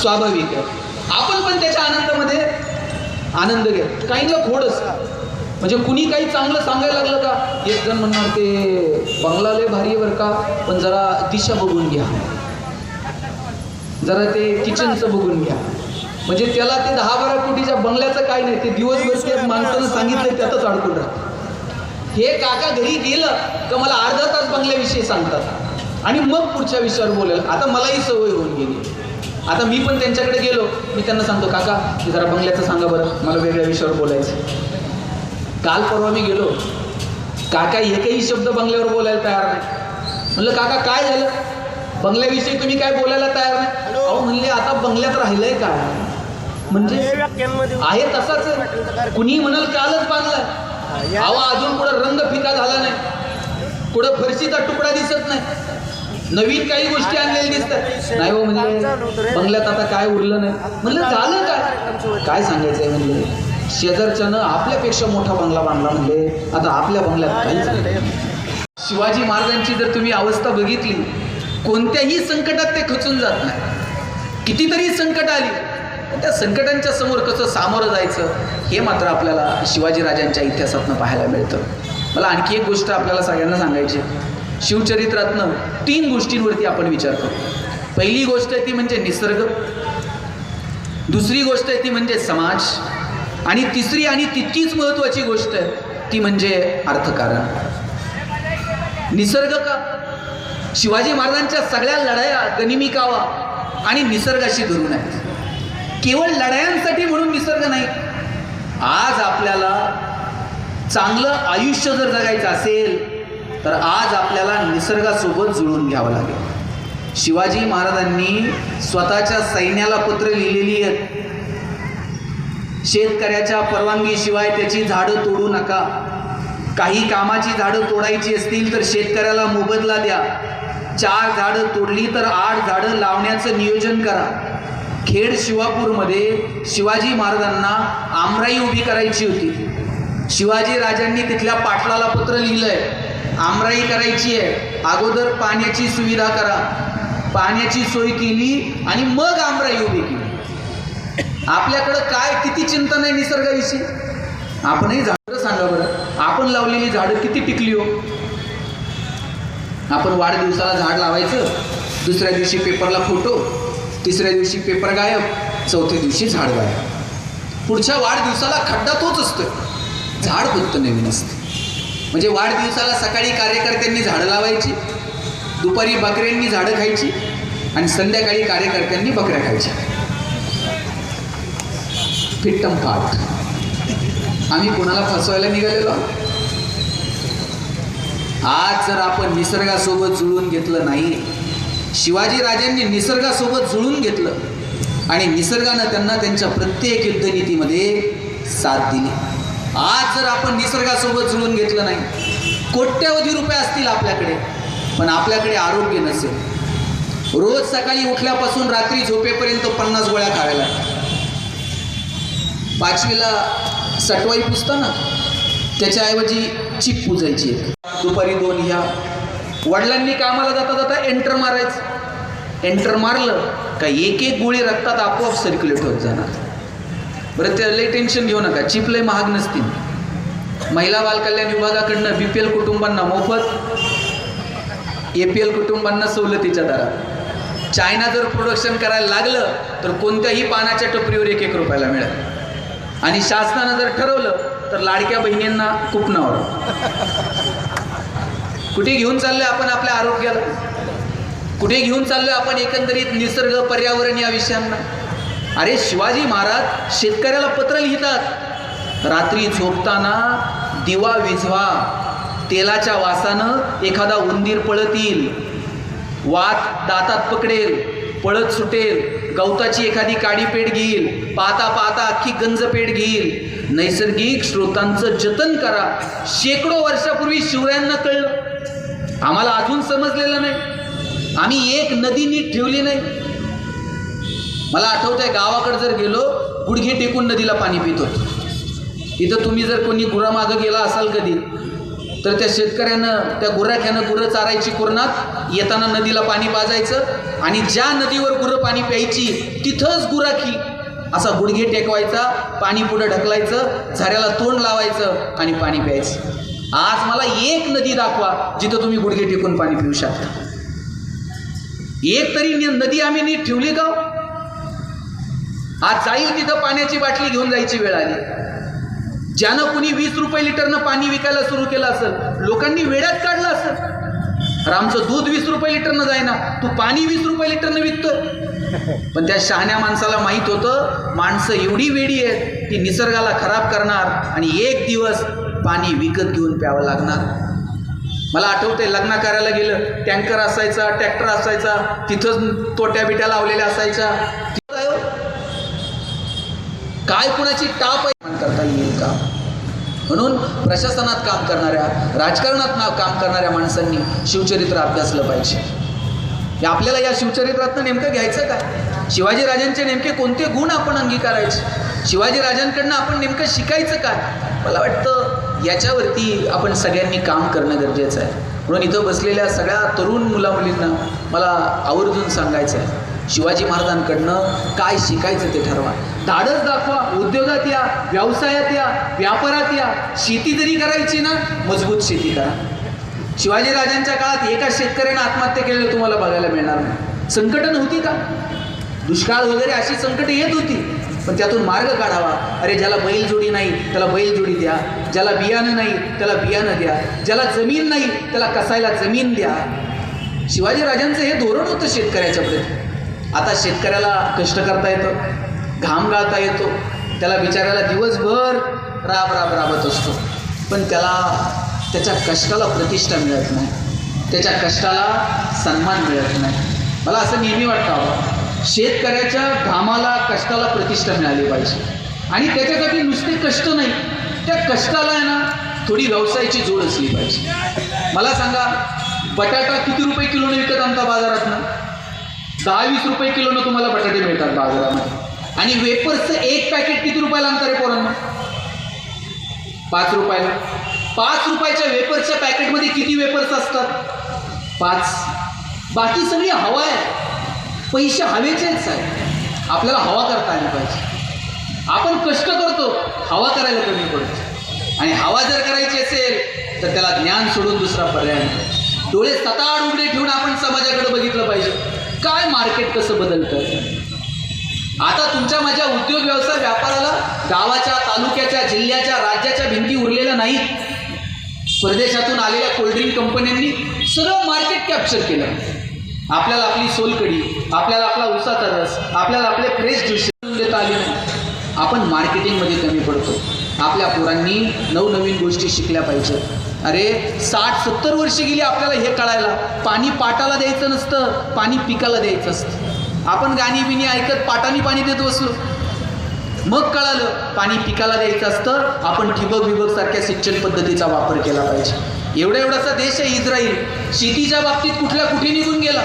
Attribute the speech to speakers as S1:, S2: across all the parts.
S1: स्वाभाविक आहे. आपण पण त्याच्या आनंदामध्ये आनंद घ्या. काहींना खोडच म्हणजे कुणी काही चांगलं सांगायला लागलं का? एक जण म्हणणार ते बंगला लय भारी आहे बरं का पण जरा दिशा बघून घ्या. जरा ते किचनचं बघून घ्या. म्हणजे त्याला ते दहा बारा कोटीच्या बंगल्याचं काय नाही ते दिवसभर ते माणसानं सांगितलं त्यातच अडकून राहतं. हे काका घरी गेलं तर मला अर्धा तास बंगल्याविषयी सांगतात. आणि मग पुढच्या विषयावर बोलेल आता मलाही सवय होऊन गेली. आता मी पण त्यांच्याकडे गेलो. मी त्यांना सांगतो काका हे जरा बंगल्याचं सांगा बरं. मला वेगळ्या विषयावर बोलायचं काल परवा मी गेलो. काका एकही शब्द बंगल्यावर बोलायला तयार नाही. म्हणलं काका काय झालं? बंगल्याविषयी तुम्ही काय बोलायला तयार नाही? अहो म्हणले आता बंगल्यात राहिलंय काय म्हणजे आहे तसाच. कुणी म्हणाल कालच बांधलाय अहो अजून कुठं रंग फिका झाला नाही. कुठं फरशीचा तुकडा दिसत नाही. नवीन काही गोष्टी आणलेल्या दिसतात. नाही हो म्हणजे बंगल्यात आता काय उरलं नाही. म्हणलं झालं काय? काय सांगायचंय म्हणले? शेजारच्यानं आपल्यापेक्षा मोठा बंगला बांधला म्हणले. आता आपल्या बंगल्यात काहीच शिवाजी महाराजांची जर तुम्ही अवस्था बघितली कोणत्याही संकटात ते खचून जात नाही. कितीतरी संकट आली. त्या संकटांच्या समोर कसं सामोरं जायचं हे मात्र आपल्याला शिवाजी राजांच्या इतिहासातनं पाहायला मिळतं. मला आणखी एक गोष्ट आपल्याला सगळ्यांना सांगायची शिवचरित्रातनं तीन गोष्टींवरती आपण विचार करू पहिली गोष्ट आहे ती म्हणजे निसर्ग. दुसरी गोष्ट आहे ती म्हणजे समाज. आणि तिसरी आणि तितकीच महत्त्वाची गोष्ट आहे ती म्हणजे अर्थकारण. निसर्ग का? शिवाजी महाराजांच्या सगळ्या लढाया गनिमी कावा आणि निसर्गाशी धरून आहेत. केवळ लढायांसाठी म्हणून निसर्ग नाही. आज आपल्याला चांगलं आयुष्य जर जगायचं असेल तर आज आपल्याला निसर्गासोबत जुळून घ्यावं लागेल. शिवाजी महाराजांनी स्वतःच्या सैन्याला पत्र लिहिलेली आहेत. शेतकऱ्याच्या परवानगीशिवाय त्याची झाडं तोडू नका. काही कामाची झाडं तोडायची असतील तर शेतकऱ्याला मोबदला द्या. चार झाडं तोडली तर आठ झाडं लावण्याचं नियोजन करा. खेड शिवापूरमध्ये शिवाजी महाराजांना आमराई उभी करायची होती. शिवाजी राजांनी तिथल्या पाटलाला पत्र लिहिलंय. आमराई करायची आहे. अगोदर पाण्याची सुविधा करा. पाण्याची सोय केली आणि मग आमराई उभी केली. आपल्याकडं काय किती चिंता नाही निसर्गाविषयी? आपणही झाडं सांगा बरं. आपण लावलेली झाडं किती टिकली हो? आपण वाढदिवसाला झाड लावायचं दुसऱ्या दिवशी पेपरला फोटो तिसऱ्या दिवशी पेपर गायब चौथ्या दिवशी झाड गायब. पुढच्या वाढदिवसाला खड्डा तोच असतो झाड फक्त नवीन असतं म्हणजे वाढदिवसाला सकाळी कार्यकर्त्यांनी झाडं लावायची दुपारी बकऱ्यांनी झाडं खायची आणि संध्याकाळी कार्यकर्त्यांनी बकऱ्या खायच्या. फिट्टम पाठ आम्ही कोणाला फसवायला निघालेलो? आज जर आपण निसर्गासोबत जुळून घेतलं नाही शिवाजी राजांनी निसर्गासोबत जुळून घेतलं आणि निसर्गानं त्यांना त्यांच्या प्रत्येक युद्धनीतीमध्ये साथ दिली. आज जर आपण निसर्गासोबत जुळून घेतलं नाही कोट्यवधी रुपये असतील आपल्याकडे पण आपल्याकडे आरोग्य नसेल. रोज सकाळी उठल्यापासून रात्री झोपेपर्यंत पन्नास गोळ्या खाव्या लागतात पाचवीला सटवाई पुसतं ना त्याच्याऐवजी चिप पुजायची दुपारी दोन ह्या. वडिलांनी कामाला जाता जाता एंटर मारायचं. एंटर मारलं का एक एक गोळी रक्तात आपोआप सर्क्युलेट होत जाणार. बरं ते लय टेन्शन घेऊ नका. चिप लय महाग नसतील. महिला बालकल्याण विभागाकडनं बी पी एल कुटुंबांना मोफत ए पी एल कुटुंबांना सवलतीच्या दरात. चायना जर प्रोडक्शन करायला लागलं तर कोणत्याही पानाच्या टपरीवर एक एक रुपयाला मिळेल. आणि शासनानं जर ठरवलं तर लाडक्या बहिणींना कुपनावर. कुठे घेऊन चाललोय आपण आपल्या आरोग्याला? कुठे घेऊन चाललोय आपण एकंदरीत निसर्ग पर्यावरण या विषयांना? अरे शिवाजी महाराज शेतकऱ्याला पत्र लिहितात. रात्री झोपताना दिवा विझवा. तेलाच्या वासानं एखादा उंदीर पळत येईल वात दातात पकडेल पळत सुटेल. गवताची एखादी काडी पेट घेईल पाहता पाहता अख्खी गंज पेट घेईल. नैसर्गिक स्रोतांचं जतन करा. शेकडो वर्षापूर्वी शिवरायांना कळलं. आम्हाला अजून समजलेलं नाही. आम्ही एक नदी नीट ठेवली नाही. मला आठवतं आहे गावाकडे जर गेलो गुडघे टेकून नदीला पाणी पित. होतो इथं तुम्ही जर कोणी गुरामागं गेला असाल कधी तर त्या शेतकऱ्यानं त्या गुराख्यानं गुरं चारायची कुरणात येताना नदीला पाणी पाजायचं आणि ज्या नदीवर गुरं पाणी प्यायची तिथंच गुराखी असा गुडघे टेकवायचा पाणी पुढं ढकलायचं झऱ्याला तोंड लावायचं आणि पाणी प्यायचं. आज मला एक नदी दाखवा जिथं तुम्ही गुडघे टेकून पाणी पिऊ शकता. एक तरी नदी आम्ही नीट ठेवली का? आज जाईल तिथं पाण्याची बाटली घेऊन जायची वेळ आली. ज्यानं कुणी वीस रुपये लिटरनं पाणी विकायला सुरू केलं असेल लोकांनी वेड्यात काढलं असेल. तर आमचं दूध वीस रुपये लिटरनं जायना तू पाणी वीस रुपये लिटरनं विकतोय. पण त्या शहाण्या माणसाला माहीत होतं माणसं एवढी वेडी आहेत की निसर्गाला खराब करणार आणि एक दिवस पाणी विकत घेऊन प्यावं लागणार. मला आठवतंय लग्न करायला गेलं टँकर असायचा ट्रॅक्टर असायचा तिथंच तोट्या बिट्या लावलेल्या असायच्या काय कुणाची टाप आहे? करता येईल का? म्हणून प्रशासनात काम करणाऱ्या राजकारणात ना काम करणाऱ्या माणसांनी शिवचरित्र अभ्यासलं पाहिजे. आपल्याला या शिवचरित्रातनं नेमकं घ्यायचं काय शिवाजी राजांचे नेमके कोणते गुण आपण अंगीकारायचे? शिवाजी राजांकडनं आपण नेमकं शिकायचं काय मला वाटतं याच्यावरती आपण सगळ्यांनी काम करणं गरजेचं आहे. म्हणून इथं बसलेल्या सगळ्या तरुण मुलामुलींना मला आवर्जून सांगायचं आहे. शिवाजी महाराजांकडनं काय शिकायचं ते ठरवा. धाडस दाखवा उद्योगात या व्यवसायात या व्यापारात या. शेती जरी करायची ना? मजबूत शेती करा. शिवाजी राजांच्या काळात एका शेतकऱ्यानं आत्महत्या केलेलं तुम्हाला बघायला मिळणार नाही. संकटं नव्हती का? दुष्काळ वगैरे अशी संकटं येत होती पण त्यातून मार्ग काढावा. अरे ज्याला बैलजोडी नाही त्याला बैलजोडी द्या. ज्याला बियाणं नाही त्याला बियाणं द्या. ज्याला जमीन नाही त्याला कसायला जमीन द्या. शिवाजी राजांचं हे धोरण होतं शेतकऱ्याच्या प्रती आता शेतकऱ्याला कष्ट करता येतं. घाम गाळता येतो. त्याला बिचाऱ्याला दिवसभर राब राब राबत असतो. पण त्याला त्याच्या कष्टाला प्रतिष्ठा मिळत नाही. त्याच्या कष्टाला सन्मान मिळत नाही. मला असं नेहमी वाटतं शेतकऱ्याच्या घामाला कष्टाला प्रतिष्ठा मिळाली पाहिजे. आणि त्याच्यासाठी नुसते कष्ट नाही त्या कष्टाला आहे ना थोडी व्यवसायाची जोड असली पाहिजे. मला सांगा बटाटा किती रुपये किलोने विकत आणता बाजारातनं? दहा वीस रुपये किलोनं तुम्हाला बटाटे मिळतात बाजारामध्ये. आणि वेपर्सचं एक पॅकेट किती रुपयाला आणता रे पोरांना? पाच रुपयाला. पाच रुपयाच्या वेपर्सच्या पॅकेटमध्ये किती वेपर्स असतात? पाच. बाकी सगळी हवा आहे. पैसे हवेचेच आहे आपल्याला हवा करता आली पाहिजे. आपण कष्ट करतो हवा करायला कमी पडतो. आणि हवा जर करायची असेल तर त्याला ज्ञान सोडून दुसरा पर्याय नाही. डोळे सताड उघडे ठेवून आपण समाजाकडे बघितलं पाहिजे. काय मार्केट कसं बदलतं? तुमच्या माझ्या उद्योग व्यवसाय व्यापाराला गावाच्या तालुक्याच्या जिल्ह्याच्या राज्याच्या भिंती उरलेल्या नाहीत. परदेशातून आलेल्या कोल्ड्रिंक कंपन्यांनी सगळं मार्केट कॅप्चर केलं. आपल्याला आपली सोलकडी आपल्याला आपला उसाचा रस आपल्याला आपले फ्रेश ज्यूस देता आले नाही. आपण मार्केटिंगमध्ये कमी पडतो. आपल्या पोरांनी नवनवीन गोष्टी शिकल्या पाहिजेत अरे साठ सत्तर वर्ष गेली आपल्याला हे कळायला. पाणी पाटाला द्यायचं नसतं पाणी पिकाला द्यायचं असतं. आपण गाणी बिणी ऐकत पाटानी पाणी देत बसलो. मग कळालं पाणी पिकाला द्यायचं असतं आपण ठिबक बिबक सारख्या सिंचन पद्धतीचा वापर केला पाहिजे. एवढा एवढासा देश आहे इस्रायल शेतीच्या बाबतीत कुठल्या कुठे निघून गेला?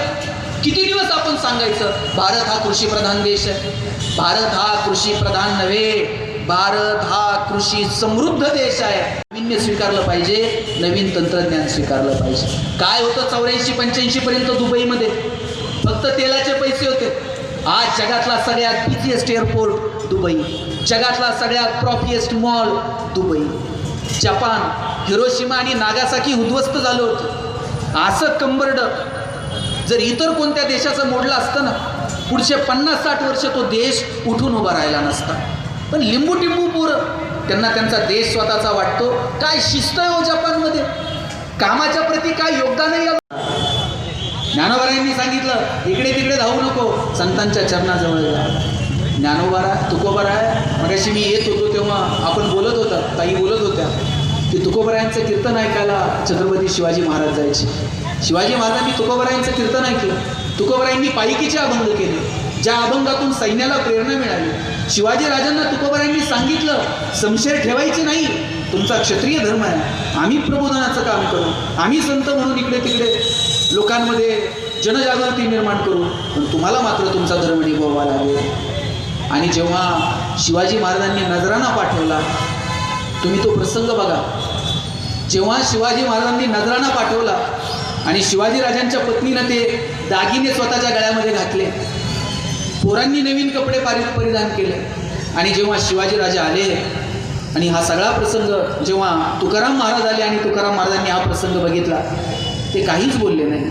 S1: किती दिवस आपण सांगायचं भारत हा कृषीप्रधान देश आहे. भारत हा कृषी प्रधान नव्हे भारत हा कृषी समृद्ध देश आहे. नाविन्य स्वीकारलं पाहिजे नवीन तंत्रज्ञान स्वीकारलं पाहिजे. काय होतं चौऱ्याऐंशी पंच्याऐंशी पर्यंत दुबईमध्ये? फक्त तेलाचे पैसे होते. आज जगातला सगळ्यात बिझिएस्ट एअरपोर्ट दुबई. जगातला सगळ्यात प्रॉफिएस्ट मॉल दुबई. जपान हिरोशिमा आणि नागासाकी उद्ध्वस्त झालं होतं. असं कंबरड जर इतर कोणत्या देशाचं मोडलं असतं ना पुढचे पन्नास साठ वर्ष तो देश उठून उभा राहिला नसता. पण लिंबू टिंबू पोरं त्यांना त्यांचा देश स्वतःचा वाटतो. काय शिस्त आहे हो जपानमध्ये? कामाच्या प्रती काय योगदान आहे? ज्ञानोबारायांनी सांगितलं इकडे तिकडे धावू नको संतांच्या चरणाजवळ जा. ज्ञानोबारा तुकोबारा मगाशी मी येत होतो तेव्हा आपण बोलत होता ताई बोलत होत्या. की तुकोबरायांचं कीर्तन ऐकायला छत्रपती शिवाजी महाराज जायचे. शिवाजी महाराजांनी तुकोबरायांचं कीर्तन ऐकलं. तुकोबरायांनी पायकीचे अभंग केले. ज्या अभंगातून सैन्याला प्रेरणा मिळाली. शिवाजी राजांना तुकोबरायांनी सांगितलं संशय ठेवायचे नाही. तुमचा क्षत्रिय धर्म आहे आम्ही प्रबोधनाचं काम करू आम्ही संत म्हणून इकडे तिकडे लोकांमध्ये जनजागृती निर्माण करू पण तुम्हाला मात्र तुमचा धर्म निभवावा लागेल. आणि जेव्हा शिवाजी महाराजांनी नजराना पाठवला तुम्ही तो प्रसंग बघा. जेव्हा शिवाजी महाराजांनी नजराणा पाठवला आणि शिवाजी राजांच्या पत्नीनं ते दागिने स्वतःच्या गळ्यामध्ये घातले पोरांनी नवीन कपडे पारित परिधान केले. आणि जेव्हा शिवाजी राजा आले आणि हा सगळा प्रसंग जेव्हा तुकाराम महाराज आले आणि तुकाराम महाराजांनी हा प्रसंग बघितला ते काहीच बोलले नाही.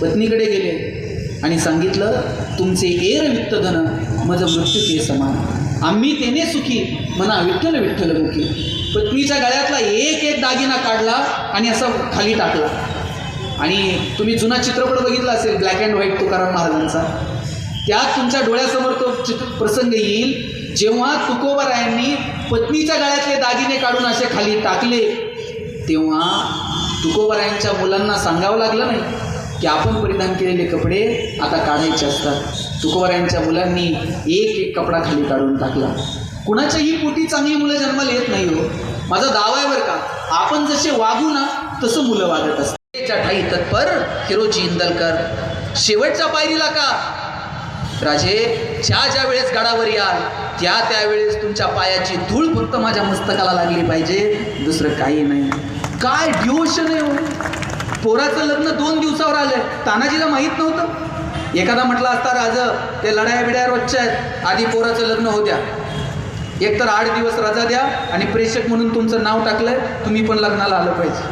S1: पत्नीकडे गेले आणि सांगितलं तुमचे एर वित्त धन माझं मृत्यू ते समान. आम्ही तेने सुखी म्हणा विठ्ठल विठ्ठल मुखी. पत्नीच्या गळ्यातला एक एक दागिना काढला आणि असा खाली टाकला. आणि तुम्ही जुना चित्रपट बघितला असेल ब्लॅक अँड व्हाईट तुकाराम महाराजांचा. त्यात तुमच्या डोळ्यासमोर तो चित्र प्रसंग येईल. जेव्हा तुकोबरायांनी पत्नीच्या गळ्यातले दागिने काढून असे खाली टाकले तेव्हा तुकोबरायांच्या मुलांना सांगावं लागलं नाही की आपण परिधान केलेले कपडे आता काढायचे असतात. तुकोबरायांच्या मुलांनी एक एक कपडा खाली काढून टाकला. कुणाच्याही पोटी चांगली मुलं जन्माला येत नाही हो. माझा दावा आहे बरं का आपण जसे वागू ना तसं मुलं वागत असतात. ठाई तत्पर हिरोजी इंदलकर. शेवटच्या पायरीला का? राजे ज्या ज्या वेळेस गडावर याल त्या त्यावेळेस तुमच्या पायाची धूळ फक्त माझ्या मस्तकाला लागली पाहिजे. दुसरं काही नाही. काय डिओशन आहे हो. पोराचं लग्न दोन दिवसावर आलंय. तानाजीला माहीत नव्हतं. एखादा म्हटलं असता राज ते लढाया बिडाया रोजच्या आहेत. आधी पोराचं लग्न हो द्या. एक तर आठ दिवस रजा द्या आणि प्रेक्षक म्हणून तुमचं नाव टाकलंय. तुम्ही पण लग्नाला आलं पाहिजे.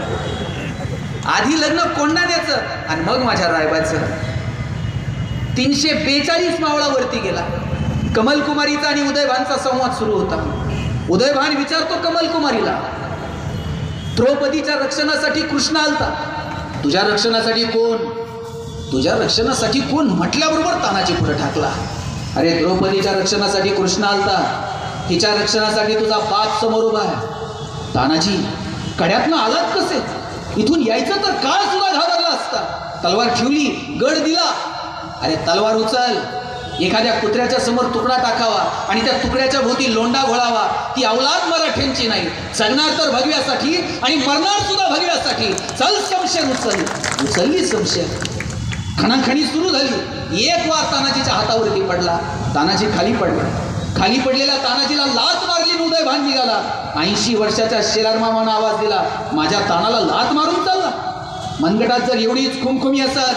S1: आधी लग्न कोंडा द्यायचं? आणि मग माझ्या रायबाचं. तीनशे बेचाळीस मावळावरती गेला. कमलकुमारीचा आणि उदयभानचा संवाद सुरू होता. उदयभान विचारतो कमलकुमारीला द्रौपदीच्या रक्षणासाठी कृष्ण आलता. तुझ्या रक्षणासाठी कोण? तुझ्या रक्षणासाठी कोण म्हटल्याबरोबर तानाजी पुढे ठाकला. अरे द्रौपदीच्या रक्षणासाठी कृष्ण आलता. तिच्या रक्षणासाठी तुझा बाप समोर उभा आहे. तानाजी कड्यातनं आलात कसे? इथून यायचं तर काळ सुद्धा घाबरला असता. तलवार ठेवली गड दिला. अरे तलवार उचल. एखाद्या कुत्र्याच्या समोर तुकडा टाकावा आणि त्या तुकड्याच्या भोवती लोंडा घोळावा. ती अवलाद मराठ्यांची नाही. जगणार तर भगव्यासाठी आणि मरणार सुद्धा भगव्यासाठी. चल संशय उचल उचलली संशय. खणाखणी सुरू झाली. एक वार तानाजीच्या हातावरती पडला. तानाजी खाली पडला. खाली पडलेल्या तानाजीला लात मारली उदय भान निघाला. ऐंशी वर्षाच्या शेलार मामानं आवाज दिला. माझ्या तानाला लात मारून चालला. मनगटात जर एवढीच खुमखुमी असत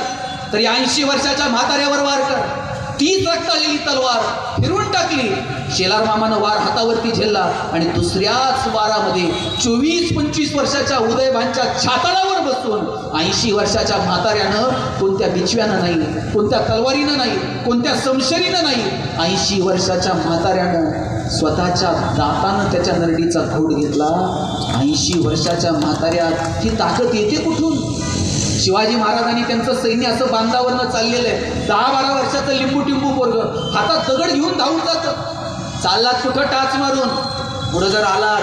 S1: तरी ऐंशी वर्षाच्या म्हाताऱ्यावर वार कर. तीच रक्तालेली तलवार फिरवून टाकली. शेलार मामानं वार हातावरती झेलला आणि दुसऱ्याच वारामध्ये चोवीस पंचवीस वर्षाच्या उदयभानच्या छाताडावर बसून ऐंशी वर्षाच्या म्हाताऱ्यानं कोणत्या बिचव्यानं नाही कोणत्या तलवारीनं नाही कोणत्या संशरीनं नाही ऐंशी वर्षाच्या म्हाताऱ्यानं स्वतःच्या दातानं त्याच्या नरडीचा घोट घेतला. ऐंशी वर्षाच्या म्हाताऱ्यात ही ताकद येते कुठून? शिवाजी महाराजांनी त्यांचं सैन्य असं बांधावरनं चाललेलं आहे. दहा बारा वर्षाचं लिंबू टिंबू पोरग. हातात दगड घेऊन धावून जातं. चाललात कुठं? टाच मारून. पुढं जर आलात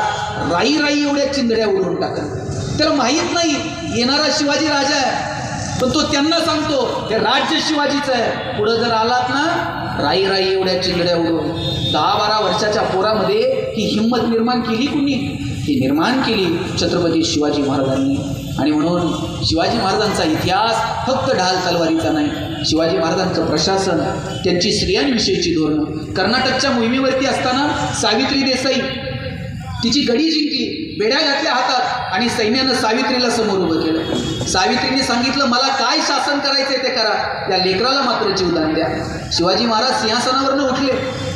S1: राई राई एवढ्या चिंदड्या उडून टाकत. त्याला माहीत नाही येणारा शिवाजी राजा आहे. पण तो त्यांना सांगतो हे राज्य शिवाजीचं आहे. पुढं जर आलात ना राई राई एवढ्या चिंदड्या उडून दहा बारा वर्षाच्या पोरामध्ये ही हिंमत निर्माण केली कुणी? ही निर्माण केली छत्रपती शिवाजी महाराजांनी. आणि म्हणून शिवाजी महाराजांचा इतिहास फक्त ढाल तलवारीचा नाही शिवाजी महाराजांचं प्रशासन त्यांची स्त्रियांविषयीची धोरणं. कर्नाटकच्या मोहिमेवरती असताना सावित्री देसाई तिची गडी जिंकली बेड्या घातल्या हातात आणि सैन्यानं सावित्रीला समोर उभं केलं. सावित्रीने सांगितलं मला काय शासन करायचंय ते करा. त्या लेकराला मात्र जीवदान द्या. शिवाजी महाराज सिंहासनावरनं उठले.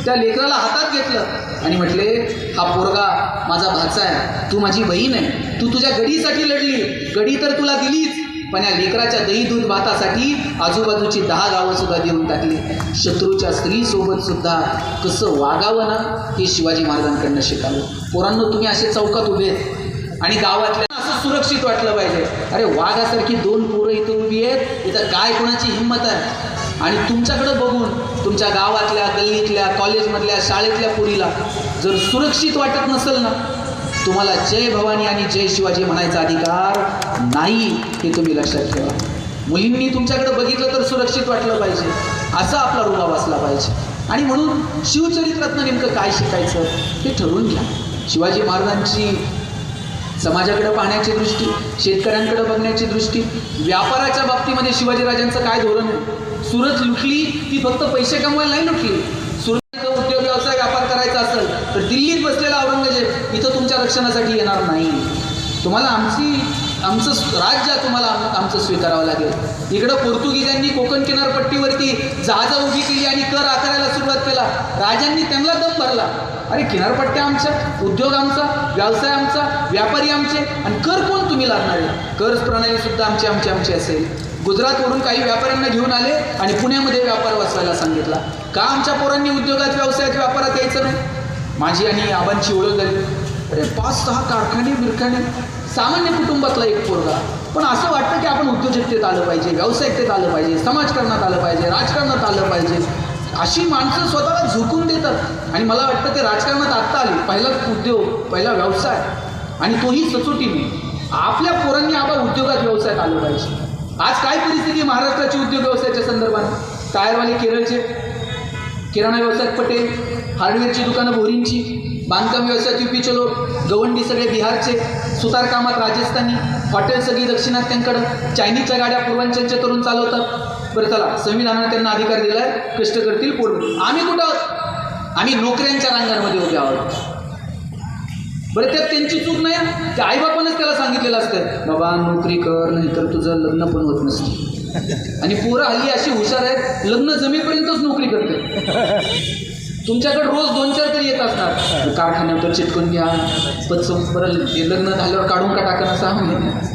S1: त्या लेकराला हातात घेतलं. आणि म्हटले हा पोरगा माझा भाचा आहे. तू माझी बहीण आहे. तू तुझ्या गडीसाठी लढली. गडी तर तुला दिलीच. पण या लेकराच्या दही दूध भातासाठी आजूबाजूची दहा गावं सुद्धा देऊन टाकली. शत्रूच्या स्त्रीसोबत सुद्धा कसं वागावं ना हे शिवाजी महाराजांकडनं शिकावं. पोरांनो तुम्ही असे चौकात उभे आहेत. आणि गावातल्या असं सुरक्षित वाटलं पाहिजे. अरे वाघासारखी दोन पोरं इथं उभी आहेत. इथं काय कोणाची हिंमत आहे? आणि तुमच्याकडं बघून तुमच्या गावातल्या गल्लीतल्या कॉलेजमधल्या शाळेतल्या पुरीला जर सुरक्षित वाटत नसेल ना तुम्हाला जय भवानी आणि जय शिवाजी म्हणायचा अधिकार नाही हे तुम्ही लक्षात ठेवा. मुलींनी तुमच्याकडे बघितलं तर सुरक्षित वाटलं पाहिजे. असा आपला रुबाब असला पाहिजे. आणि म्हणून शिवचरित्रातनं नेमकं काय शिकायचं हे ठरवून घ्या. शिवाजी महाराजांची समाजाकडे पाहण्याची दृष्टी शेतकऱ्यांकडे बघण्याची दृष्टी व्यापाराच्या बाबतीमध्ये शिवाजीराजांचं काय धोरण आहे? सुरत लुटली ती फक्त पैसे कमवायला नाही लुटली. सुरत उद्योग व्यवसाय व्यापार करायचा असेल तर दिल्लीत बसलेला औरंगजेब इथं तुमच्या रक्षणासाठी येणार नाही. तुम्हाला आमची आमचं राज्य तुम्हाला आमचं स्वीकारावं लागेल. इकडं पोर्तुगीजांनी कोकण किनारपट्टीवरती जहाजं उभी केली आणि कर आकारायला सुरुवात केला. राजांनी त्यांना दम भरला. अरे किनारपट्ट्या आमच्या उद्योग आमचा व्यवसाय आमचा व्यापारी आमचे आणि कर कोण तुम्ही लागणार कर प्रणाली सुद्धा आमची आमची आमची असेल. गुजरातवरून काही व्यापाऱ्यांना घेऊन आले आणि पुण्यामध्ये व्यापार बसवायला सांगितला. का आमच्या पोरांनी उद्योगात व्यवसायात व्यापारात यायचं नाही? माझी आणि आबांची ओळख झाली. अरे पाच सहा कारखाने बिरखाने सामान्य कुटुंबातला एक पोरगा. पण असं वाटतं की आपण उद्योजकतेत आलं पाहिजे व्यावसायिकतेत आलं पाहिजे समाजकारणात आलं पाहिजे राजकारणात आलं पाहिजे. अशी माणसं स्वतःला झोकून देतात. आणि मला वाटतं ते राजकारणात आत्ता आली. पहिला उद्योग पहिला व्यवसाय. आणि तोही सचोटीने. आपल्या पोरांनी आबा उद्योगात व्यवसायात आलं पाहिजे. आज काय परिस्थिती महाराष्ट्राची उद्योग व्यवसायाच्या संदर्भात? टायरवाले केरळचे. किराणा व्यवसायात पटेल. हार्डवेअरची दुकानं भोरींची. बांधकाम व्यवसायात युपीचे लोक. गवंडी सगळे बिहारचे. सुतारकामात राजस्थानी. हॉटेल सगळी दक्षिणात्यांकडं चायनीजच्या गाड्या पूर्वांचलचे तरुण चालवतात. बरं चला संविधानानं त्यांना अधिकार दिलाय कष्ट करतील पूर्ण आम्ही कुठं आहोत? आम्ही नोकऱ्यांच्या रांगांमध्ये उभे आहोत. बरं त्यात त्यांची चूक नाही? ते आईबापानंच त्याला सांगितलेलं असतं. बाबा नोकरी कर नाहीतर तुझं लग्न पण होत नसते. आणि पोरं हल्ली अशी हुशार आहेत लग्न जमेपर्यंतच नोकरी करते तुमच्याकडे रोज दोन चार तरी येत असणार कारखान्यावर चिटकून घ्या. पचवून बरं ते लग्न झाल्यावर काढून का टाकणं महिने?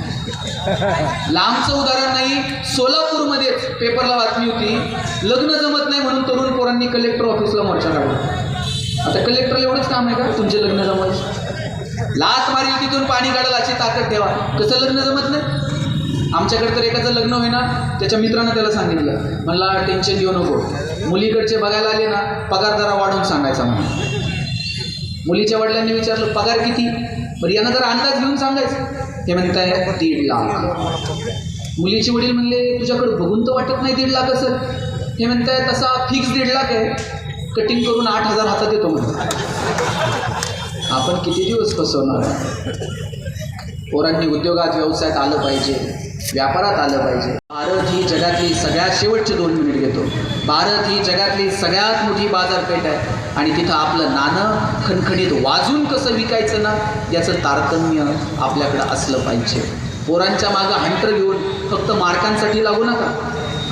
S1: लांबचं उदाहरण नाही. सोलापूरमध्येच पेपरला बातमी होती लग्न जमत नाही म्हणून तरुण पोरांनी कलेक्टर ऑफिसला मोर्चा काढला आता कलेक्टरला एवढंच काम आहे का? तुमचे लग्न जमवायचे. लाच मारील तिथून पाणी काढाल अशी ताकद ठेवा. कसं लग्न जमत नाही? आमच्याकडे तर एकाचं लग्न होईना त्याच्या मित्रानं त्याला सांगितलं. मला टेन्शन घेऊ नको. मुलीकडचे बघायला आले ना पगार जरा वाढवून सांगायचा म्हणून. मुलीच्या वडिलांनी विचारलं पगार किती? बरं यांना जरा अंदाज घेऊन सांगायचं. ते म्हणताय दीड लाख. मुलीचे वडील म्हणले तुझ्याकडे बघून तर वाटत नाही दीड लाख असं हे म्हणताय तसा फिक्स दीड लाख आहे. कटिंग करून आठ हजार हातात येतो म्हणतो आपण किती दिवस फसवणार? पोरांनी उद्योगात व्यवसायात आलं पाहिजे. व्यापारात आलं पाहिजे. भारत ही जगातली सगळ्यात शेवटचे दोन मिनिट घेतो. भारत ही जगातली सगळ्यात मोठी बाजारपेठ आहे. आणि तिथं आपलं नाणं खणखणीत वाजून कसं विकायचं ना याचं तारतम्य आपल्याकडं असलं पाहिजे. पोरांच्या मागं हंटर घेऊन फक्त मार्कांसाठी लागू नका.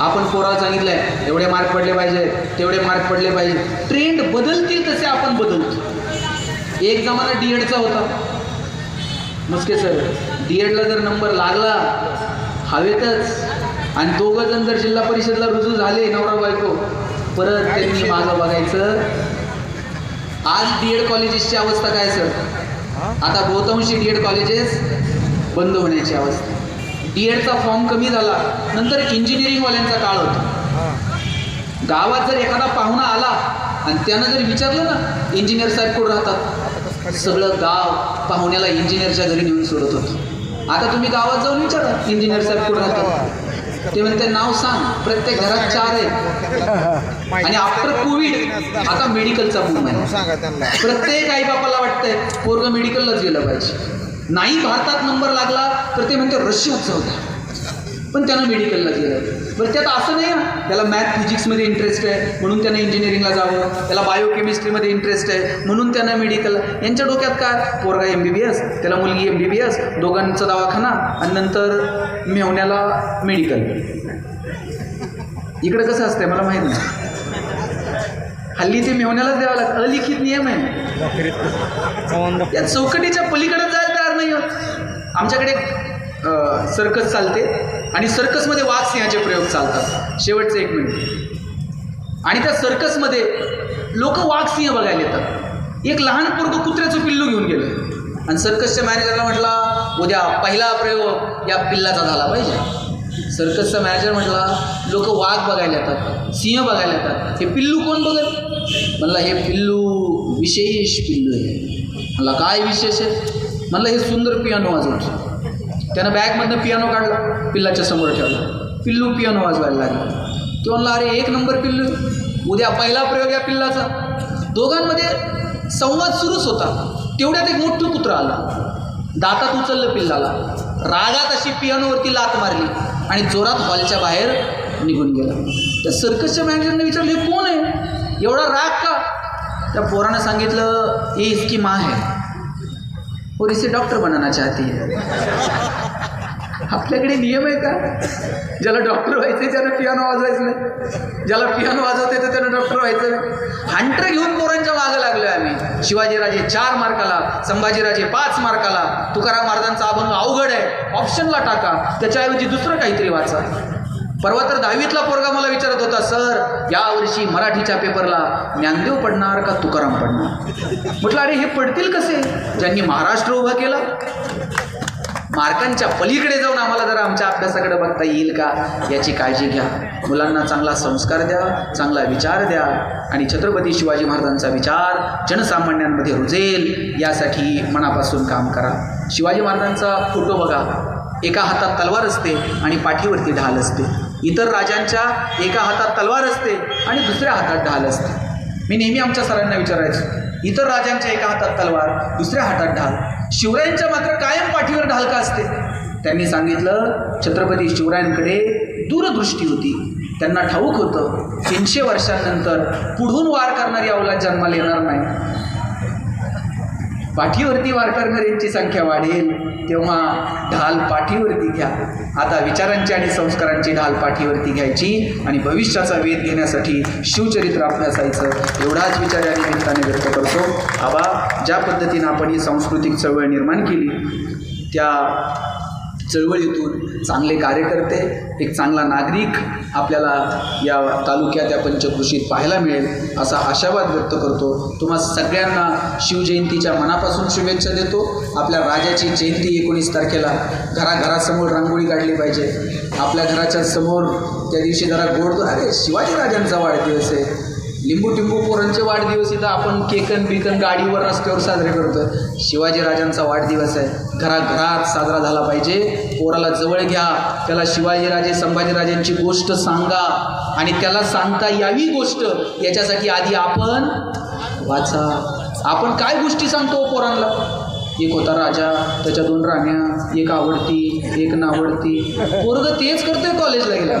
S1: आपण पोराला सांगितलं आहे एवढे मार्क पडले पाहिजे तेवढे मार्क पडले पाहिजे. ट्रेंड बदलतील तसे आपण बदलतो. एक जमाना डी एडचा होता. मस्के सर डी एडला जर नंबर लागला हवेतच. आणि दोघं जण जर जिल्हा परिषदला रुजू झाले नवरा बायको परत त्यांनी मागं बघायचं. आज डी एड कॉलेजेसची अवस्था काय सर आता बहुतांशी डी एड कॉलेजेस बंद होण्याची अवस्था. डी एडचा फॉर्म कमी झाला नंतर इंजिनिअरिंगवाल्यांचा काळ होता. गावात जर एखादा पाहुणा आला आणि त्यानं जर विचारलं ना इंजिनियर साहेब कुठं राहतात? सगळं गाव पाहुण्याला इंजिनियरच्या घरी नेऊन सोडत होतं. आता तुम्ही गावात जाऊन विचारा इंजिनियर साहेब कुठं राहतात. ते म्हणते नाव सांग प्रत्येक घरात चार आहे आणि आफ्टर कोविड आता मेडिकलचा बूम आहे प्रत्येक आई बापाला वाटतंय पोरग मेडिकललाच गेलं पाहिजे. नाही भारतात नंबर लागला तर ते म्हणते रशियात जाऊ द्या पण त्यानं मेडिकलला गेलं. बरं त्यात असं नाही ना त्याला मॅथ फिजिक्समध्ये इंटरेस्ट आहे म्हणून त्यानं इंजिनिअरिंगला जावं त्याला बायोकेमिस्ट्रीमध्ये इंटरेस्ट आहे म्हणून त्यानं मेडिकल यांच्या डोक्यात काय? पोरगा एम बी बी एस त्याला मुलगी एम बी बी एस दोघांचा दवाखाना आणि नंतर मेवण्याला मेडिकल इकडं कसं असतंय मला माहीत नाही. हल्ली ते मेवण्यालाच द्यावं लागतं. अलिखित नियम आहे. या चौकटीच्या पलीकडे जायला तयार नाही होत आमच्याकडे सर्कस चालते. आणि सर्कसमध्ये वाघ सिंहाचे प्रयोग चालतात. शेवटचं एक मिनिट. आणि त्या सर्कसमध्ये लोक वाघ सिंह बघायला येतात. एक लहान पोरग कुत्र्याचं पिल्लू घेऊन गेलं. आणि सर्कसच्या मॅनेजरला म्हटला उद्या पहिला प्रयोग या पिल्लाचा झाला पाहिजे. सर्कसचा मॅनेजर म्हटला लोक वाघ बघायला येतात सिंह बघायला येतात. हे पिल्लू कोण बघेल? म्हणलं हे पिल्लू विशेष पिल्लू आहे. म्हणला काय विशेष आहे? म्हणलं हे सुंदर पियानो वाजवतो. त्यानं बॅगमधनं पियानो काढला पिल्लाच्या समोर ठेवला. पिल्लू पियानो वाजवायला लागला. तो म्हणला अरे एक नंबर पिल्लू. उद्या पहिला प्रयोग या पिल्लाचा. दोघांमध्ये संवाद सुरूच होता. तेवढ्यात एक मोठं कुत्रा आला. दातात उचललं पिल्लाला. रागात अशी पियानोवरती लात मारली आणि जोरात हॉलच्या बाहेर निघून गेला. त्या सर्कसच्या मॅनेजरने विचारलं हे कोण आहे? एवढा राग का? त्या पोरानं सांगितलं हे इसकी माँ है. और इसे डॉक्टर बनाना चाहती है. आपल्याकडे नियम आहे का? ज्याला डॉक्टर व्हायचे त्यानं पियानो वाजवायचं नाही. ज्याला पियानो वाजवते तर त्यानं डॉक्टर व्हायचं नाही. हंटर घेऊन पोरांच्या मागं लागलो आम्ही. शिवाजीराजे चार मार्काला संभाजीराजे पाच मार्काला तुकाराम महाराजांचा अभंग अवघड आहे. ऑप्शनला टाका. त्याच्याऐवजी दुसरं काहीतरी वाचा. परवा तर दहावीतला पोरगा मला विचारत होता सर यावर्षी मराठीच्या पेपरला ज्ञानदेव पडणार का तुकाराम पडणार? म्हटलं अरे हे पडतील कसे? ज्यांनी महाराष्ट्र उभा केला. मार्कांच्या पलीकडे जाऊन आम्हाला जरा आमच्या अभ्यासाकडे बघता येईल का? याची काळजी घ्या. मुलांना चांगला संस्कार द्या चांगला विचार द्या आणि छत्रपती शिवाजी महाराजांचा विचार जनसामान्यांमध्ये रुजेल यासाठी मनापासून काम करा. शिवाजी महाराजांचा फोटो बघा. एका हातात तलवार असते आणि पाठीवरती ढाल असते. इतर राजांच्या एका हातात तलवार असते आणि दुसऱ्या हातात ढाल असते. मी नेहमी आमच्या सरांना विचारायचो इतर राजांच्या एका हातात तलवार दुसऱ्या हातात ढाल. शिवरायांच्या मात्र कायम पाठीवर ढालका असते. त्यांनी सांगितलं छत्रपती शिवरायांकडे दूरदृष्टी होती. त्यांना ठाऊक होतं तीनशे वर्षांनंतर पुढून वार करणारी अवलाद जन्माला येणार नाही. पाठीवरती वार संख्या वाढेल तेव्हा ढाल पाठीवरती घ्या. आता विचारांची आणि संस्कारांची ढाल पाठीवरती घ्यायची आणि भविष्याचा वेध घेण्यासाठी शिवचरित्र अभ्यासायचं. एवढाच विचार या निमित्ताने व्यक्त करतो. आबा ज्या पद्धतीनं आपण ही सांस्कृतिक चळवळ निर्माण केली त्या चळवळीतून चांगले कार्यकर्ते एक चांगला नागरिक आपल्याला या तालुक्यात या पंचकृषीत पाहायला मिळेल असा आशावाद व्यक्त करतो. तुम्हा सगळ्यांना शिवजयंतीच्या मनापासून शुभेच्छा देतो. आपल्या राजाची जयंती एकोणीस तारखेला घराघरासमोर रांगोळी काढली पाहिजे. आपल्या घराच्या समोर त्या दिवशी जरा गोड अरे शिवाजी राजांचा वाढदिवस आहे. लिंबू टिंबू पोरांचे वाढदिवस इथं आपण केकन बिकन गाडीवर रस्त्यावर साजरे करतो शिवाजी राजांचा वाढदिवस आहे. घराघरात साजरा झाला पाहिजे. पोराला जवळ घ्या. त्याला शिवाजीराजे संभाजीराजांची गोष्ट सांगा. आणि त्याला सांगता यावी गोष्ट. याच्यासाठी आधी आपण वाचा. आपण काय गोष्टी सांगतो पोरांना? एक होता राजा त्याच्या दोन राण्या एक आवडती एक नावडती. पोरग तेच करतोय कॉलेजला गेला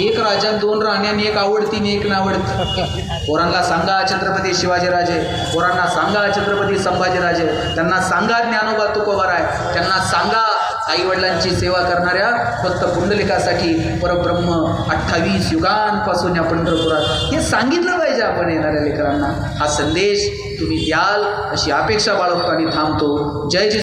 S1: एक राजा दोन राण्या एक आवडती आणि एक नावडती. पोरांना सांगा छत्रपती शिवाजीराजे पोरांना सांगा छत्रपती संभाजीराजे. त्यांना सांगा ज्ञानोबा तुकोबाराय. त्यांना सांगा आई वडिलांची सेवा करणाऱ्या फक्त पुंडलिकासाठी परब्रह्म अठ्ठावीस युगांपासून या पंढरपुरात. हे सांगितलं पाहिजे आपण येणाऱ्या लेकरांना. हा संदेश तुम्ही द्याल अशी अपेक्षा बाळगतो आणि थांबतो. जय जय